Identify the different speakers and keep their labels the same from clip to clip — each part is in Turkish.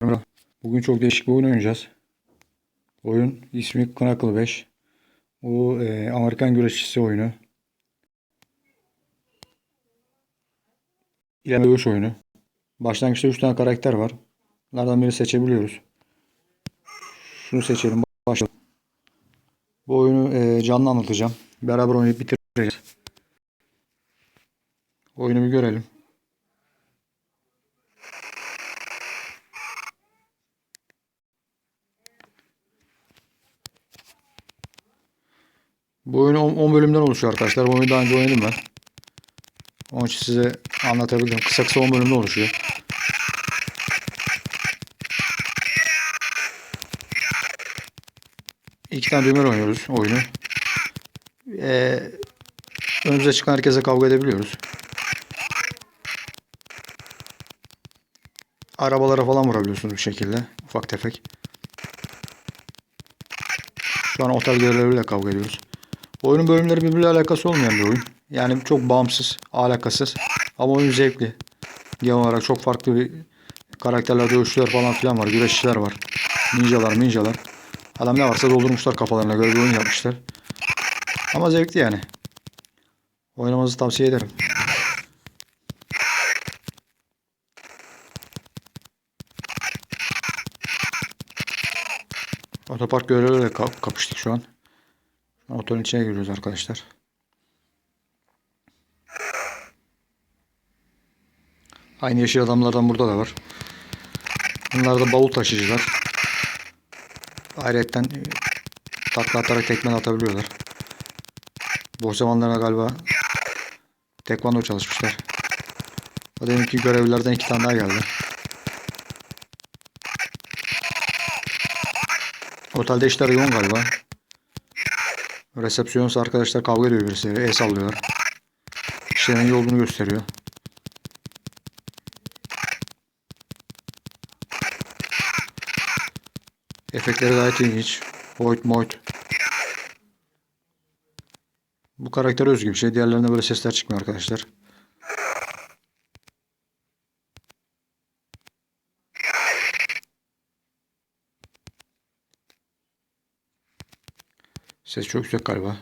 Speaker 1: Merhaba. Bugün çok değişik bir oyun oynayacağız. Oyun ismi Knuckle 5. Bu e, Amerikan güreşçisi oyunu. İlerleme dövüş oyunu. Başlangıçta 3 tane karakter var. Bunlardan birini seçebiliyoruz. Şunu seçelim. Başlayalım. Bu oyunu e, canlı anlatacağım. Beraber oynayıp bitireceğiz. Oyunu bir görelim. Bu oyun 10 bölümden oluşuyor arkadaşlar. Bu oyunu daha önce oynadım ben. Onun için size anlatabildim. Kısa kısa 10 bölümden oluşuyor. İki tane düğmeyle oynuyoruz oyunu. Ee, önümüze çıkan herkese kavga edebiliyoruz. Arabalara falan vurabiliyorsunuz bir şekilde. Ufak tefek. Şu an otel görevlileriyle kavga ediyoruz. Oyunun bölümleri birbiriyle alakası olmayan bir oyun. Yani çok bağımsız, alakasız. Ama oyun zevkli. Genel olarak çok farklı bir karakterler, dövüşçüler falan filan var. Güreşçiler var. Ninjalar, ninjalar. Adam ne varsa doldurmuşlar kafalarına göre bir oyun yapmışlar. Ama zevkli yani. Oynamanızı tavsiye ederim. Otopark görevleriyle ka- kapıştık şu an. Otelin içine giriyoruz arkadaşlar. Aynı yeşil adamlardan burada da var. Bunlar da bavul taşıyıcılar. Ayrıca takla atarak tekmen atabiliyorlar. Boş zamanlarına galiba tekvando çalışmışlar. O deminki görevlilerden iki tane daha geldi. Otelde işler yoğun galiba. Resepsiyonist arkadaşlar kavga ediyor birisiyle. El sallıyorlar. İşlerin iyi olduğunu gösteriyor. Efektleri gayet ilginç. Void Moid. Bu karakter özgü bir şey. Diğerlerinde böyle sesler çıkmıyor arkadaşlar. Ses çok yüksek galiba.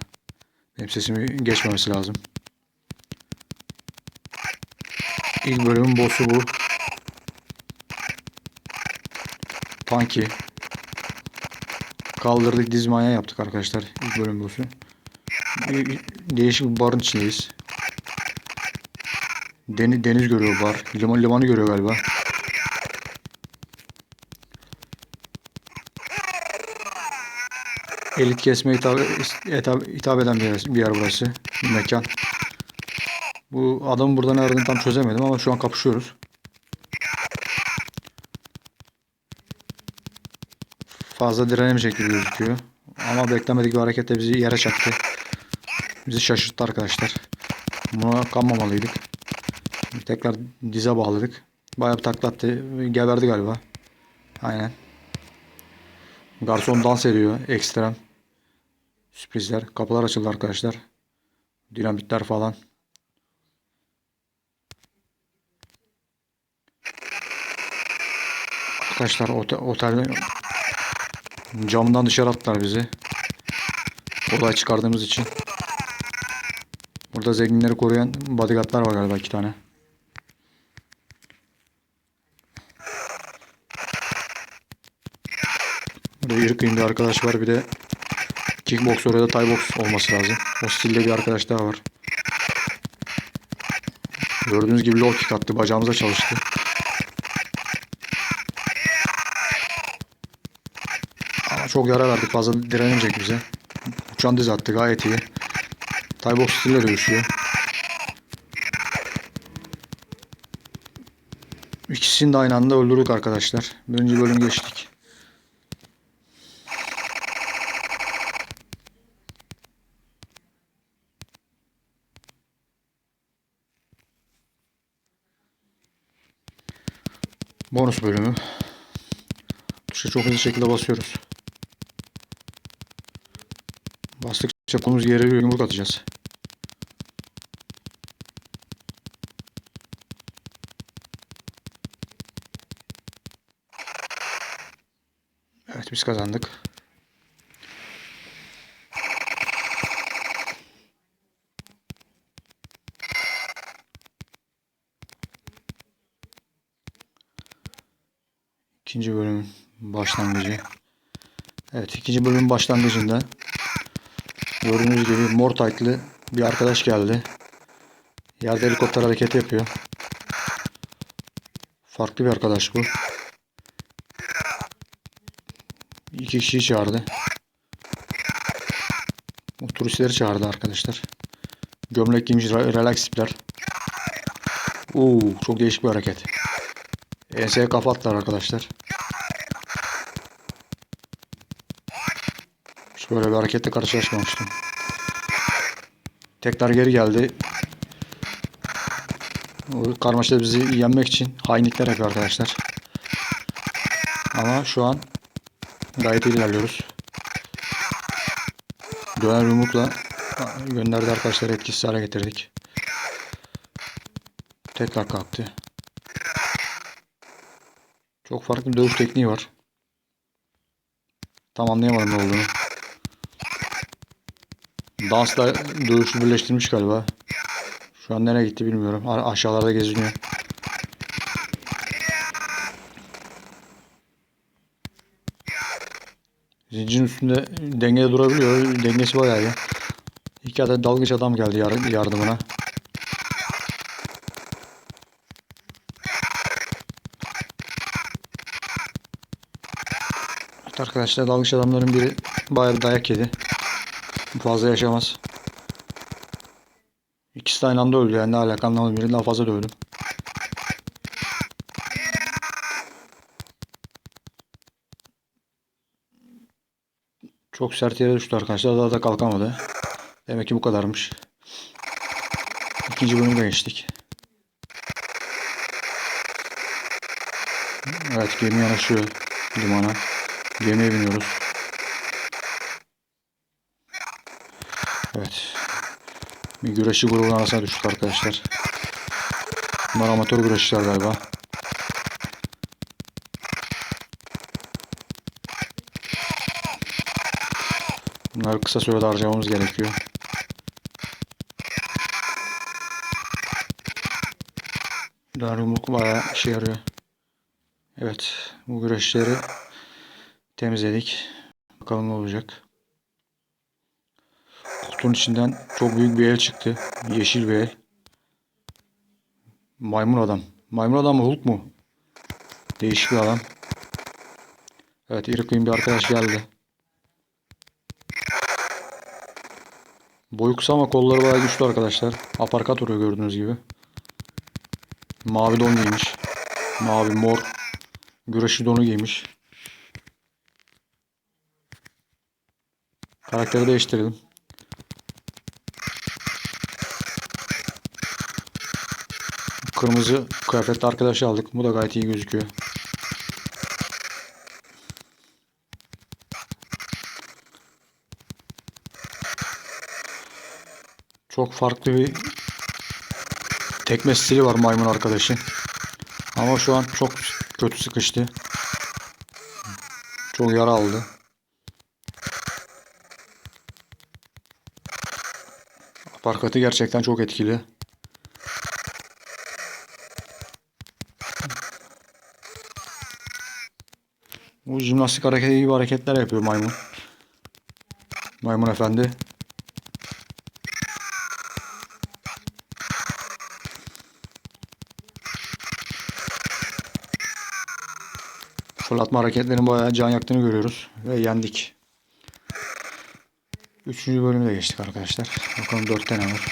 Speaker 1: Benim sesimi geçmemesi lazım. İlk bölümün boss'u bu. Punky. Kaldırdık diz manyağı yaptık arkadaşlar. İlk bölüm boss'u. Değişik bir barın içindeyiz. Deniz, deniz görüyor bar. Liman, limanı görüyor galiba. Elit kesmeye hitap, hitap, hitap eden bir yer, bir yer burası. Bir mekan. Bu adamın burada ne aradığını tam çözemedim ama şu an kapışıyoruz. Fazla direnemeyecek gibi gözüküyor. Ama beklemedik bir hareketle bizi yere çaktı. Bizi şaşırttı arkadaşlar. Buna kanmamalıydık. Tekrar dize bağladık. Bayağı bir taklattı. Geberdi galiba. Aynen. Garson dans ediyor. Ekstrem. Sürprizler. Kapılar açıldı arkadaşlar. Dinamitler falan. Arkadaşlar otel, camdan dışarı attılar bizi. Olay çıkardığımız için. Burada zenginleri koruyan bodyguardlar var galiba iki tane. Burada kıyım bir arkadaş var. Bir de kickbox ya da thai box olması lazım. O stilde bir arkadaş daha var. Gördüğünüz gibi low kick attı. Bacağımıza çalıştı. Ama çok yara verdik. Fazla direnemeyecek bize. Uçan diz attı. Gayet iyi. Thai box stille dövüşüyor. İkisini de aynı anda öldürdük arkadaşlar. Birinci bölüm geçtik. Bonus bölümü. Tuşa çok hızlı şekilde basıyoruz. Bastıkça kolumuz geriliyor. Yumruk atacağız. Evet biz kazandık. İkinci bölümün başlangıcı. Evet ikinci bölümün başlangıcında gördüğünüz gibi mor taytlı bir arkadaş geldi. Yerde helikopter hareketi yapıyor. Farklı bir arkadaş bu. İki kişiyi çağırdı. O turistleri çağırdı arkadaşlar. Gömlek giymiş re- relax tipler. Oo, çok değişik bir hareket. Enseye kafa attılar arkadaşlar. Hiç böyle bir hareketle karşılaşmamıştım. Tekrar geri geldi. O karmaşada bizi yenmek için hainlikler yapıyor arkadaşlar. Ama şu an gayet ilerliyoruz. Döner yumrukla gönderdi arkadaşları etkisiz hale getirdik. Tekrar kalktı. Çok farklı bir dövüş tekniği var. Tam anlayamadım ne olduğunu. Dansla dövüşü birleştirmiş galiba. Şu an nereye gitti bilmiyorum. A- aşağılarda geziniyor. Zincirin üstünde dengede durabiliyor. Dengesi bayağı iyi. İki adet dalgıç adam geldi yar- yardımına. Arkadaşlar dalgıç adamların biri bayağı bir dayak yedi. Fazla yaşamaz. İkisi de aynı anda öldü yani ne alaka anlamadım. Birini daha fazla dövdüm. Çok sert yere düştü arkadaşlar. Daha da kalkamadı. Demek ki bu kadarmış. İkinci bölümde geçtik. Evet gemi yanaşıyor limana. Gemiye biniyoruz. Evet. Bir güreşçi grubunun arasına düştük arkadaşlar. Bunlar amatör güreşçiler galiba. Bunları kısa sürede harcamamız gerekiyor. Dar yumruk bayağı işe yarıyor. Evet. Bu güreşleri temizledik. Bakalım ne olacak. Kutunun içinden çok büyük bir el çıktı. Yeşil bir el. Maymun adam. Maymun adam mı Hulk mu? Değişik bir adam. Evet kıyım bir arkadaş geldi. Boyu kısa ama kolları bayağı güçlü arkadaşlar. Aparkat vuruyor gördüğünüz gibi. Mavi don giymiş. Mavi mor. Güreşi donu giymiş. Karakteri değiştirelim. Kırmızı kıyafetli arkadaşı aldık. Bu da gayet iyi gözüküyor. Çok farklı bir tekme stili var maymun arkadaşın. Ama şu an çok kötü sıkıştı. Çok yara aldı. Aparkatı gerçekten çok etkili. Bu jimnastik hareketi gibi hareketler yapıyor maymun. Maymun efendi. Fırlatma hareketlerinin bayağı can yaktığını görüyoruz. Ve yendik. Üçüncü bölümü de geçtik arkadaşlar. Bakalım dört tane var.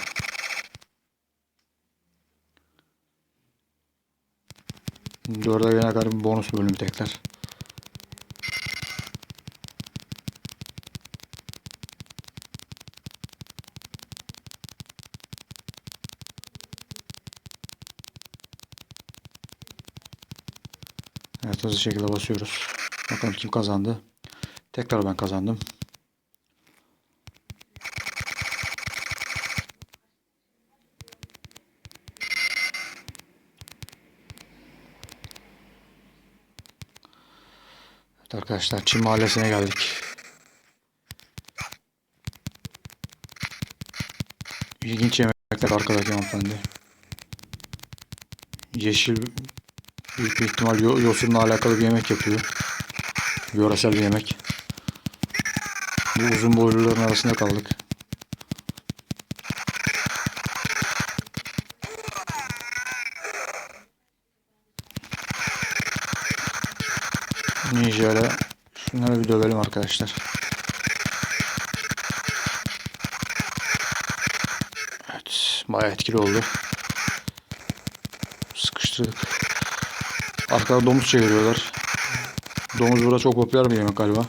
Speaker 1: Dörde gelene kadar bir bonus bölümü tekrar. Evet hızlı şekilde basıyoruz. Bakalım kim kazandı. Tekrar ben kazandım. Evet arkadaşlar Çin mahallesine geldik. İlginç yemekler arkadaki hanımefendi. Yeşil büyük bir ihtimal yo- yosunla alakalı bir yemek yapıyor. Yöresel bir yemek. Bu uzun boyluların arasında kaldık. Ninja'yla şunları bir dövelim arkadaşlar. Evet, bayağı etkili oldu. Sıkıştırdık. Arkada domuz çeviriyorlar. Domuz burada çok popüler bir yemek galiba.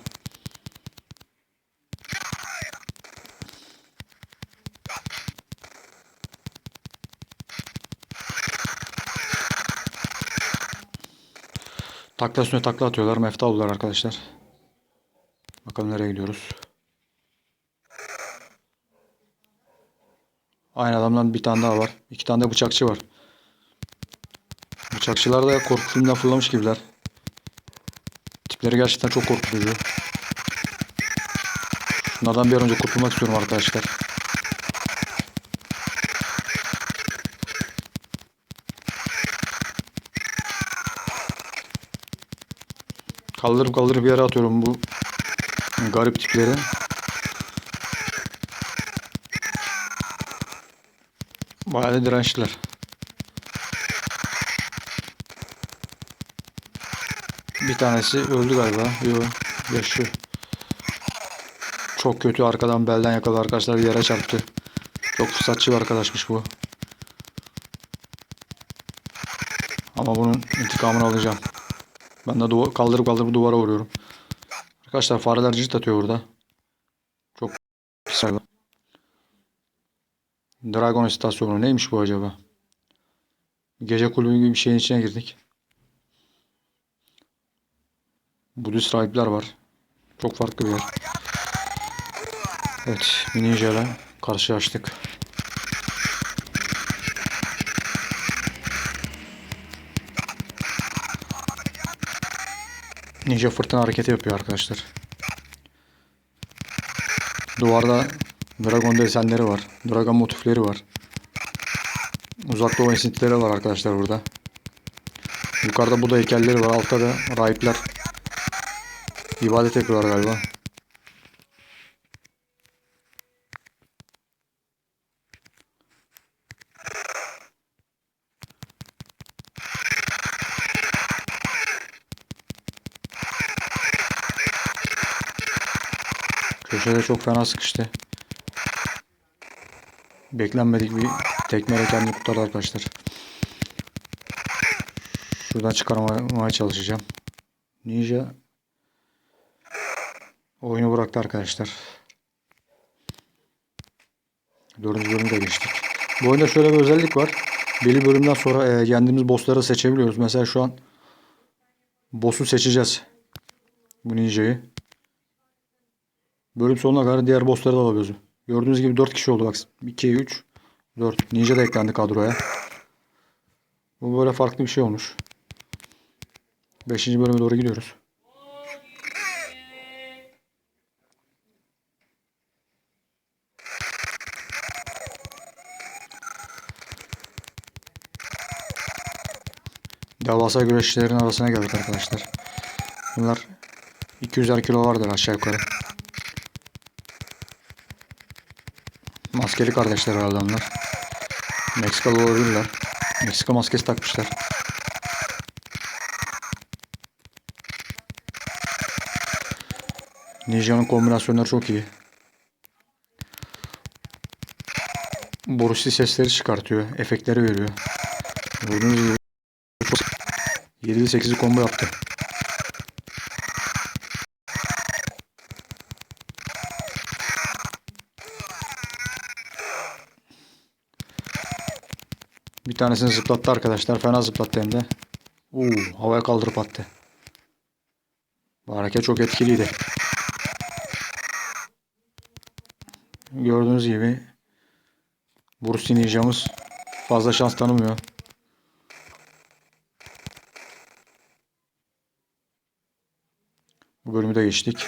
Speaker 1: Takla üstüne takla atıyorlar. Mefta oldular arkadaşlar. Bakalım nereye gidiyoruz. Aynı adamdan bir tane daha var. İki tane de bıçakçı var. Bıçakçılar da korku filminden fırlamış gibiler. Tipleri gerçekten çok korkutucu. Bunlardan bir an önce kurtulmak istiyorum arkadaşlar. Kaldırıp kaldırıp bir yere atıyorum bu garip tipleri. Bayağı dirençliler. Bir tanesi öldü galiba. Yok yaşıyor. Çok kötü arkadan belden yakaladı arkadaşlar yere çarptı. Çok fırsatçı bir arkadaşmış bu. Ama bunun intikamını alacağım. Ben de duva- kaldırıp kaldırıp duvara vuruyorum. Arkadaşlar fareler cirit atıyor burada. Çok pis. Dragon istasyonu neymiş bu acaba? Gece kulübü gibi bir şeyin içine girdik. Budist rahipler var. Çok farklı bir yer. Evet, ninja karşılaştık. Ninja fırtına hareketi yapıyor arkadaşlar. Duvarda dragon desenleri var. Dragon motifleri var. Uzak doğu esintileri var arkadaşlar burada. Yukarıda Buda heykelleri var. Altta da rahipler ibadet yapıyorlar galiba. Köşede çok fena sıkıştı. Beklenmedik bir tekmeyle kendini kurtardı arkadaşlar. Şuradan çıkarmaya çalışacağım. Ninja oyunu bıraktı arkadaşlar. Dördüncü bölümü de geçtik. Bu oyunda şöyle bir özellik var. Belli bölümden sonra e, kendimiz bossları seçebiliyoruz. Mesela şu an boss'u seçeceğiz. Bu ninja'yı. Bölüm sonuna kadar diğer bossları da alabiliyoruz. Gördüğünüz gibi 4 kişi oldu bak. 2, 3, 4. Ninja da eklendi kadroya. Bu böyle farklı bir şey olmuş. 5. bölüme doğru gidiyoruz. Devasa güreşçilerin arasına geldik arkadaşlar. Bunlar 200'er kilo vardır aşağı yukarı. Maskeli kardeşler herhalde onlar. Meksikalı olabilirler. Meksika maskesi takmışlar. Ninja'nın kombinasyonları çok iyi. Borusli sesleri çıkartıyor. Efektleri veriyor. Gördüğünüz gibi 7'li 8'li combo yaptı. Bir tanesini zıplattı arkadaşlar. Fena zıplattı hem de. Uuu havaya kaldırıp attı. Bu hareket çok etkiliydi. Gördüğünüz gibi Bruce Ninja'mız fazla şans tanımıyor. Bölümü de geçtik.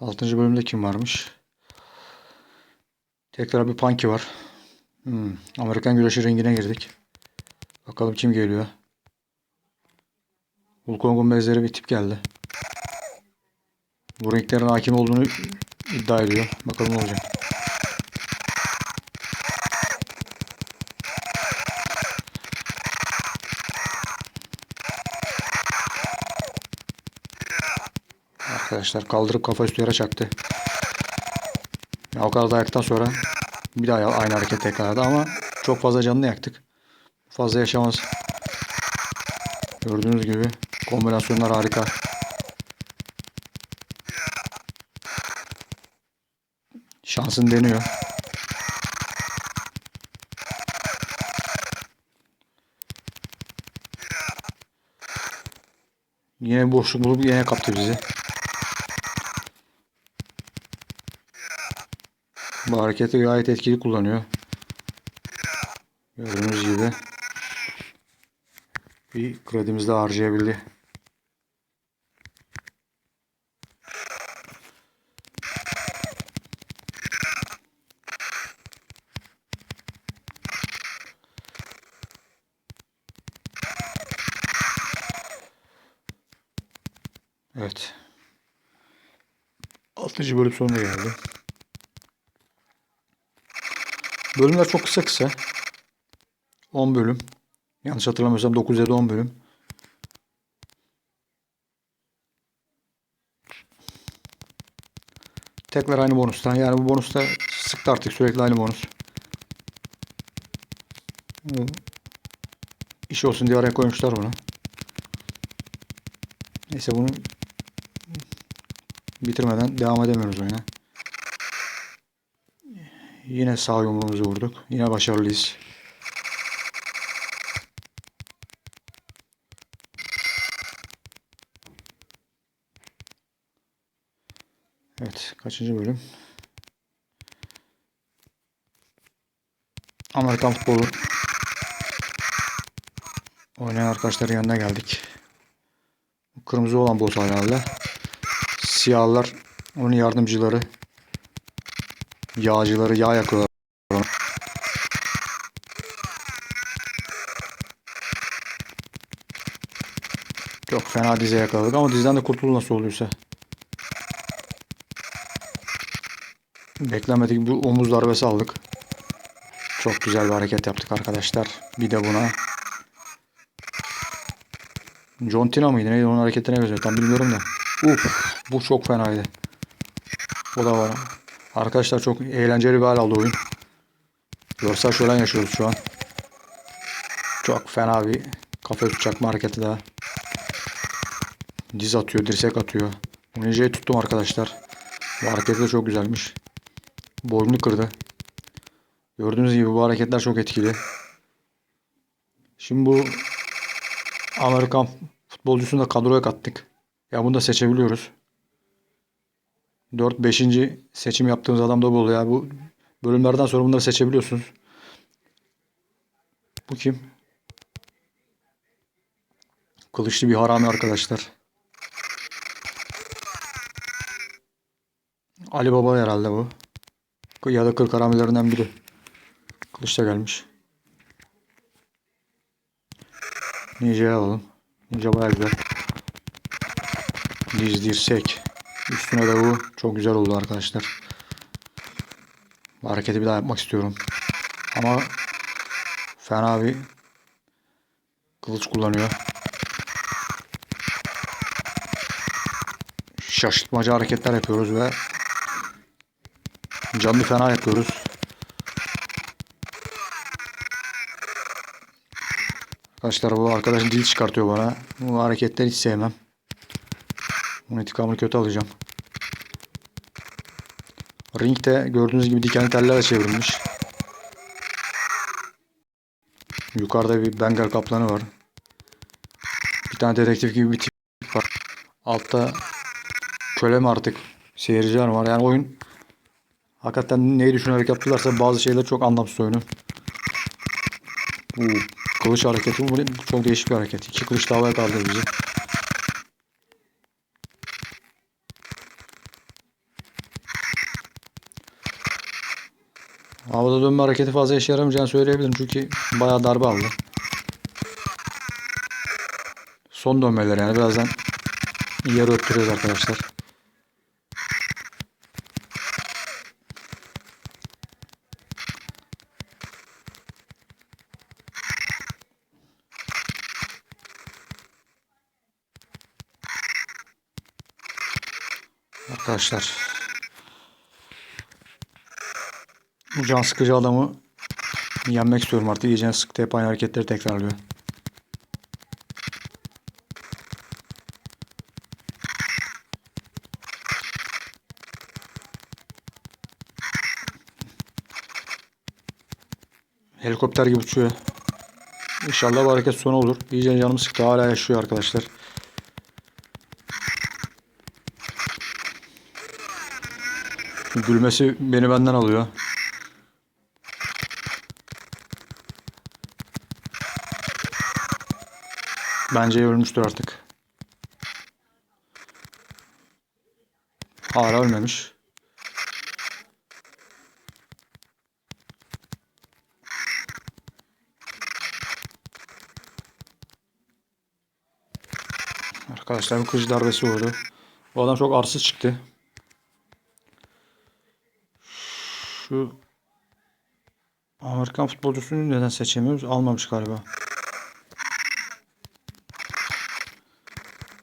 Speaker 1: Altıncı bölümde kim varmış? Tekrar bir Punky var. Hmm, Amerikan güreşi ringine girdik. Bakalım kim geliyor. Hulk Hogan benzeri bir tip geldi. Bu renklerin hakim olduğunu iddia ediyor. Bakalım ne olacak. Arkadaşlar kaldırıp kafa üstü yere çaktı. Ya o kadar dayaktan sonra bir daha aynı hareket tekrarladı ama çok fazla canını yaktık. Fazla yaşamaz. Gördüğünüz gibi kombinasyonlar harika. Şansın deniyor. Yine boşluk bulup yine kaptı bizi. Bu hareketi gayet etkili kullanıyor. Gördüğünüz gibi bir kredimizi de harcayabildi. Evet. 6. bölüm sonuna geldi. Bölümler çok kısa kısa. 10 bölüm. Yanlış hatırlamıyorsam 9 ya da 10 bölüm. Tekrar aynı bonustan. Yani bu bonusta sıktı artık sürekli aynı bonus. İş olsun diye araya koymuşlar bunu. Neyse bunu bitirmeden devam edemiyoruz oyuna. Yine sağ yumruğumuzu vurduk. Yine başarılıyız. Evet. Kaçıncı bölüm? Amerikan futbolu oynayan arkadaşların yanına geldik. Kırmızı olan boss herhalde. Siyahlar onun yardımcıları. Yağcıları yağ yakıyorlar. Çok fena dize yakaladık ama dizden de kurtuldu nasıl oluyorsa. Beklemedik bu omuz darbesi aldık. Çok güzel bir hareket yaptık arkadaşlar. Bir de buna John Tina mıydı neydi onun hareketine benziyor tam bilmiyorum da. Uf bu çok fenaydı. O da var. Arkadaşlar çok eğlenceli bir hal aldı oyun. Görsel şölen yaşıyoruz şu an. Çok fena bir kafa çakma hareketi daha. Diz atıyor, dirsek atıyor. Ninja'yı tuttum arkadaşlar. Bu hareketi de çok güzelmiş. Boynunu kırdı. Gördüğünüz gibi bu hareketler çok etkili. Şimdi bu Amerikan futbolcusunu da kadroya kattık. Ya bunu da seçebiliyoruz. 4-5. seçim yaptığımız adam da bu oluyor. Bu bölümlerden sonra bunları seçebiliyorsunuz. Bu kim? Kılıçlı bir harami arkadaşlar. Ali Baba herhalde bu. Ya da kırk haramilerinden biri. Kılıçla gelmiş. Ninja'yı alalım. Ninja bayağı güzel. Diz. Üstüne de bu çok güzel oldu arkadaşlar. Bu hareketi bir daha yapmak istiyorum. Ama fena bir kılıç kullanıyor. Şaşırtmacı hareketler yapıyoruz ve canlı fena yapıyoruz. Arkadaşlar bu arkadaş dil çıkartıyor bana. Bu hareketleri hiç sevmem. Bunun intikamını kötü alacağım. Ringde gördüğünüz gibi dikenli tellerle çevrilmiş. Yukarıda bir Bengal kaplanı var. Bir tane dedektif gibi bir tip var. Altta köle mi artık seyirciler var. Yani oyun hakikaten neyi düşünerek yaptılarsa bazı şeyler çok anlamsız oyunun. Bu kılıç hareketi bu çok değişik bir hareket. İki kılıç da havaya kaldırdı bizi. Havada dönme hareketi fazla işe yaramayacağını söyleyebilirim çünkü bayağı darbe aldı. Son dönmeler yani birazdan yer öttürüyoruz arkadaşlar. Arkadaşlar bu can sıkıcı adamı yenmek istiyorum artık. İyice sıktı hep aynı hareketleri tekrarlıyor. Helikopter gibi uçuyor. İnşallah bu hareket sonu olur. İyice canımı sıktı. Hala yaşıyor arkadaşlar. Gülmesi beni benden alıyor. Bence ölmüştür artık. Hala ölmemiş. Arkadaşlar bir kılıç darbesi vurdu. Bu adam çok arsız çıktı. Şu Amerikan futbolcusunu neden seçemiyoruz? Almamış galiba.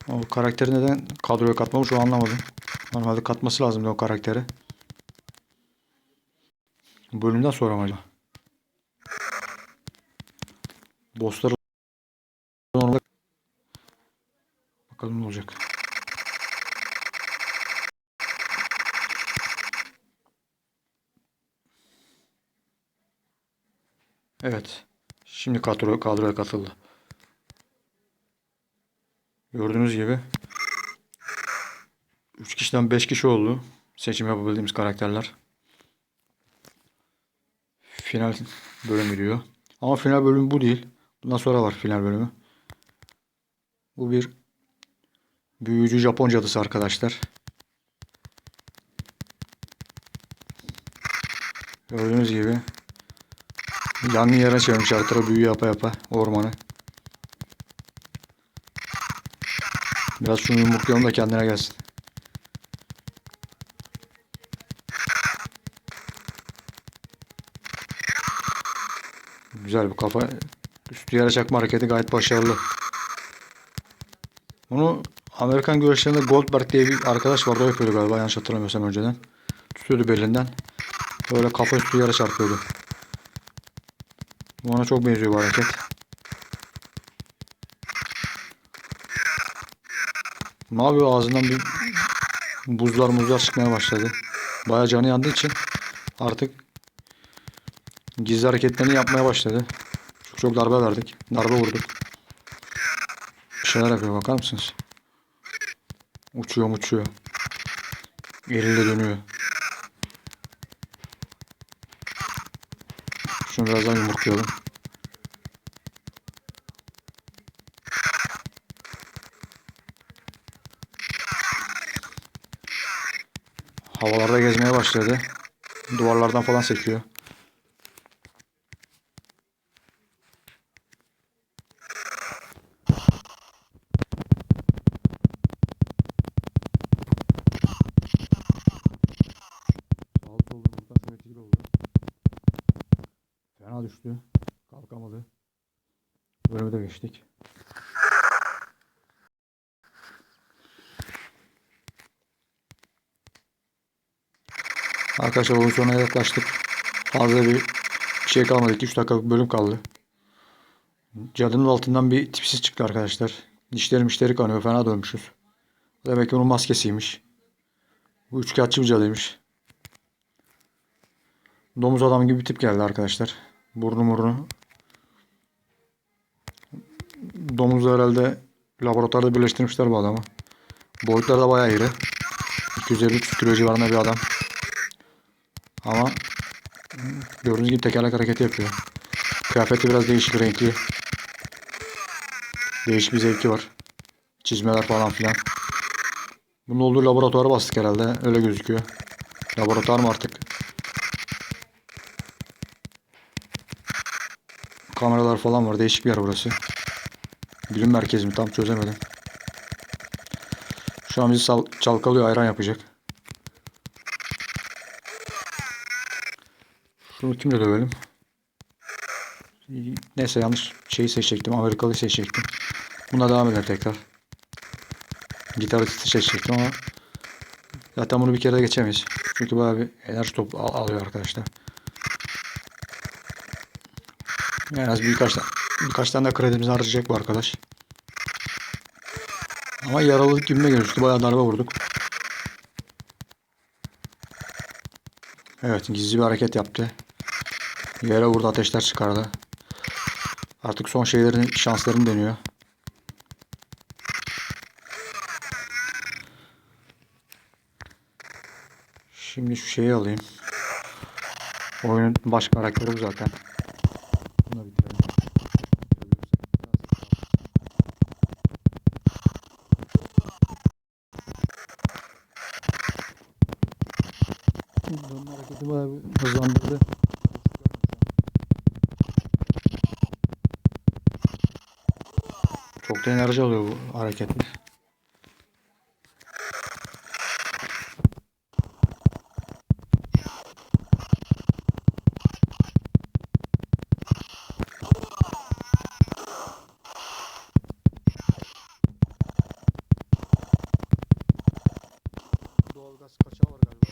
Speaker 1: O karakteri neden kadroya katmamış o anlamadım. Normalde katması lazımdı o karakteri. Bölümden sonra mı acaba? Bossları normal Bakalım ne olacak. Evet. Şimdi kadro, kadroya katıldı. Gördüğünüz gibi 3 kişiden 5 kişi oldu. Seçim yapabildiğimiz karakterler. Final bölümü diyor. Ama final bölümü bu değil. Bundan sonra var final bölümü. Bu bir büyücü Japon cadısı arkadaşlar. Gördüğünüz gibi yangın yerine çevirmiş tarafı büyü yapa yapa ormanı. Biraz şunu yumruklayalım da kendine gelsin. Güzel bir kafa üstü yere çakma hareketi gayet başarılı. Bunu Amerikan güreşlerinde Goldberg diye bir arkadaş vardı o yapıyordu galiba yanlış hatırlamıyorsam önceden. Tutuyordu belinden. Böyle kafa üstü yere çarpıyordu. Bu Ona çok benziyor bu hareket. Ne ağzından bir buzlar muzlar çıkmaya başladı. Baya canı yandığı için artık gizli hareketlerini yapmaya başladı. Çok çok darbe verdik. Darbe vurduk. Bir şeyler yapıyor bakar mısınız? Uçuyor uçuyor. Eliyle dönüyor. Şunu birazdan yumruklayalım. Havalarda gezmeye başladı. Duvarlardan falan sekiyor. Fena düştü. Kalkamadı. Bölümü de geçtik. Arkadaşlar oyun sonuna yaklaştık. Fazla bir şey kalmadı. 2-3 dakikalık bölüm kaldı. Cadının altından bir tipsiz çıktı arkadaşlar. Dişleri mişleri kanıyor. Fena dönmüşüz. Demek ki onun maskesiymiş. Bu üçkağıtçı bir cadıymış. Domuz adam gibi bir tip geldi arkadaşlar. Burnu murnu. Domuzla herhalde laboratuvarda birleştirmişler bu adamı. Boyutları da bayağı iri. 250-300 kilo civarında bir adam. Ama gördüğünüz gibi tekerlek hareketi yapıyor. Kıyafeti biraz değişik renkli. Değişik bir zevki var. Çizmeler falan filan. Bunun olduğu laboratuvara bastık herhalde. Öyle gözüküyor. Laboratuvar mı artık? Kameralar falan var. Değişik bir yer burası. Bilim merkezi mi? Tam çözemedim. Şu an bizi çalkalıyor. Ayran yapacak. Şunu kimle dövelim? Neyse yanlış şeyi seçecektim. Amerikalı seçecektim. Buna devam edelim tekrar. Gitaristi seçecektim ama zaten bunu bir kere geçemeyiz. Çünkü bayağı bir enerji topu al- alıyor arkadaşlar. En az birkaç tane, birkaç tane de kredimizi harcayacak bu arkadaş. Ama yaralılık gibime gözüktü. Bayağı darbe vurduk. Evet gizli bir hareket yaptı. Yere vurdu ateşler çıkardı. Artık son şeylerin şanslarını deniyor. Şimdi şu şeyi alayım. Oyunun baş karakteri bu zaten. Bunu bitirelim. Dönme hareketi bayağı bir hızlandırdı. Çok da enerji alıyor bu hareketler. Doğalgaz kaçağı var galiba.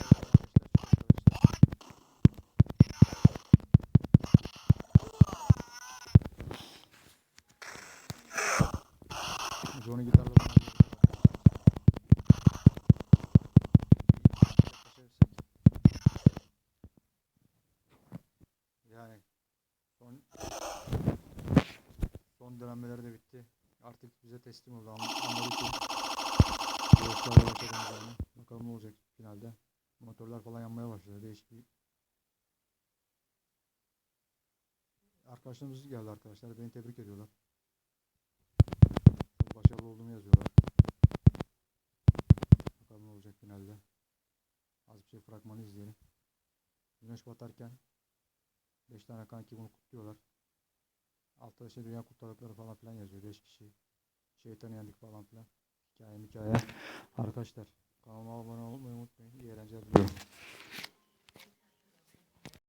Speaker 1: Johnny gitarla bana Yani son denemeleri de bitti. Artık bize teslim oldu. An- Anladık ki Görüşlerle başlayacağını. Bakalım ne olacak finalde. Motorlar falan yanmaya başladı. Değişik bir Arkadaşlarımız geldi arkadaşlar. Beni tebrik ediyorlar. Çok başarılı olduğumu yazıyorlar. Bakalım ne olacak finalde. Az bir şey fragmanı izleyelim. Güneş batarken 5 tane kanki bunu kutluyorlar. Altta işte dünya kurtardıkları falan filan yazıyor. 5 kişi şeytanı yendik falan filan. Hikaye hikaye. Arkadaşlar kanalıma abone olmayı unutmayın. İyi eğlenceler diliyorum.